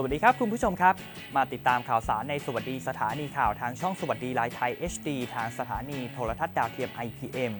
สวัสดีครับคุณผู้ชมครับ มาติดตามข่าวสารในสวัสดีสถานีข่าวทางช่องสวัสดีไลน์ไทย HD ทางสถานีโทรทัศน์ดาวเทียม IPM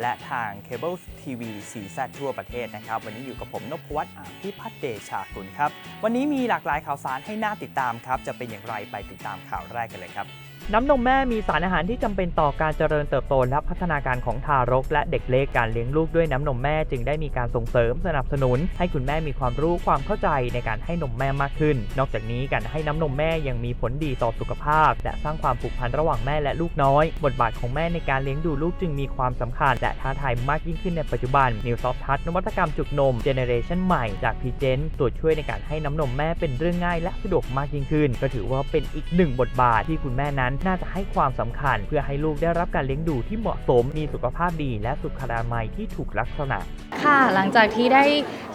และทางเคเบิลทีวีสีแซทั่วประเทศนะครับ วันนี้อยู่กับผมนพวัฒน์อาภิพัฒเดชากุลครับ วันนี้มีหลากหลายข่าวสารให้น่าติดตามครับ จะเป็นอย่างไรไปติดตามข่าวแรกกันเลยครับน้ำนมแม่มีสารอาหารที่จำเป็นต่อการเจริญเติบโตและพัฒนาการของทารก และเด็กเล็กการเลี้ยงลูกด้วยน้ำนมแม่จึงได้มีการส่งเสริมสนับสนุน ให้คุณแม่มีความรู้ความเข้าใจในการให้นมแม่มากขึ้น นอกจากนี้การให้น้ำนมแม่ยังมีผลดีต่อสุขภาพ และสร้างความผูกพันระหว่างแม่และลูกน้อย บทบาทของแม่ในการเลี้ยงดูลูกจึงมีความสำคัญและท้าทายมากยิ่งขึ้นในปัจจุบัน New Soft Touch นวัตกรรมจุกนมเจเนเรชันใหม่จากพีเจนตัวช่วยในการให้น้ำนมแม่เป็นเรื่องง่ายและสะดวกมากยิ่งขึ้น ก็ถือว่าเป็นอีกหนึ่งบทบาทที่คุณแม่นั้นน่าจะให้ความสำคัญ เพื่อให้ลูกได้รับการเลี้ยงดูที่เหมาะสม มีสุขภาพดี และสุขอนามัยที่ถูกลักษณะ ค่ะหลังจากที่ได้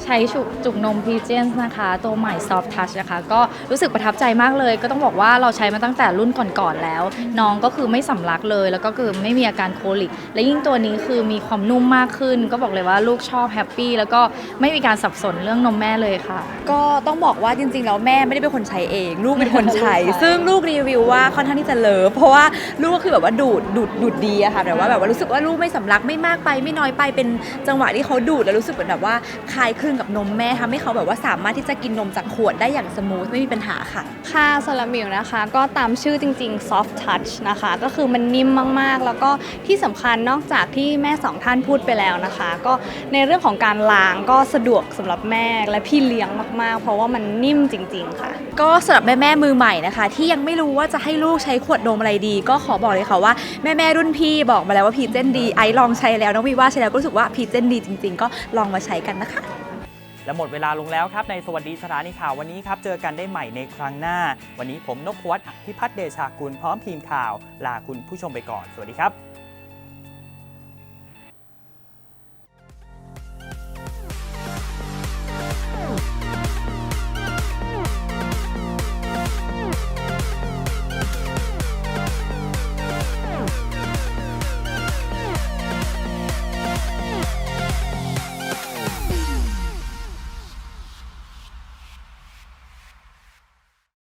ใช้จุกจุกนม p ีเจนนะคะ ตัวใหม่ Soft Touch นะคะ ก็รู้สึกประทับใจมากเลย ก็ต้องบอกว่าเราใช้มาตั้งแต่รุ่นก่อนๆแล้ว น้องก็คือไม่สำลักเลย แล้วก็คือไม่มีอาการโคลิก และยิ่งตัวนี้คือมีความนุ่มมากขึ้น ก็บอกเลยว่าลูกชอบแฮปปี้แล้วก็ไม่มีการสับสนเรื่องนมแม่เลยค่ะ ก็ต้องบอกว่าจริงๆแล้วแม่ไม่ได้เป็นคนใช้เอง ลูกเป็นคนใช้ลูกใช้ ซึ่งลูกรีวิวว่าค่อนข้างที่จะเลิฟเพราะว่าลูกก็คือแบบว่าดูดดูดดูดดีอะค่ะแต่ว่าแบบว่ารู้สึกว่าลูกไม่สำลักไม่มากไปไม่น้อยไปเป็นจังหวะที่เขาดูดแล้วรู้สึกเหมือนแบบว่าคลายคลึงกับนมแม่ทำให้เขาแบบว่าสามารถที่จะกินนมจากขวดได้อย่างสมูทไม่มีปัญหาค่ะ ค่ะสำหรับหมิวนะคะ ก็ตามชื่อจริงๆ soft touch นะคะ ก็คือมันนิ่มมากๆ แล้วก็ที่สำคัญนอกจากที่แม่สองท่านพูดไปแล้วนะคะ ก็ในเรื่องของการล้างก็สะดวกสำหรับแม่และพี่เลี้ยงมากๆ เพราะว่ามันนิ่มจริง ๆ ค่ะ ก็สำหรับแม่แม่ๆมือใหม่นะคะ ที่ยังไม่รู้ว่าจะให้ลูกใช้ขวดนมอะไรดี ก็ขอบอกเลยค่ะว่าแม่แม่ๆรุ่นพี่บอกมาแล้วว่าพีเจนดีไอซ์ลองใช้แล้วน้องวีว่าใช้แล้วก็รู้สึกว่าพีเจนดีจริง ๆ ก็ลองมาใช้กันนะคะ และหมดเวลาลงแล้วครับ ในสวัสดีสถานีข่าววันนี้ครับ เจอกันได้ใหม่ในครั้งหน้า วันนี้ผมนพวัฒน์อภิพัฒน์เดชากุลพร้อมทีมข่าว ลาคุณผู้ชมไปก่อน สวัสดีครับ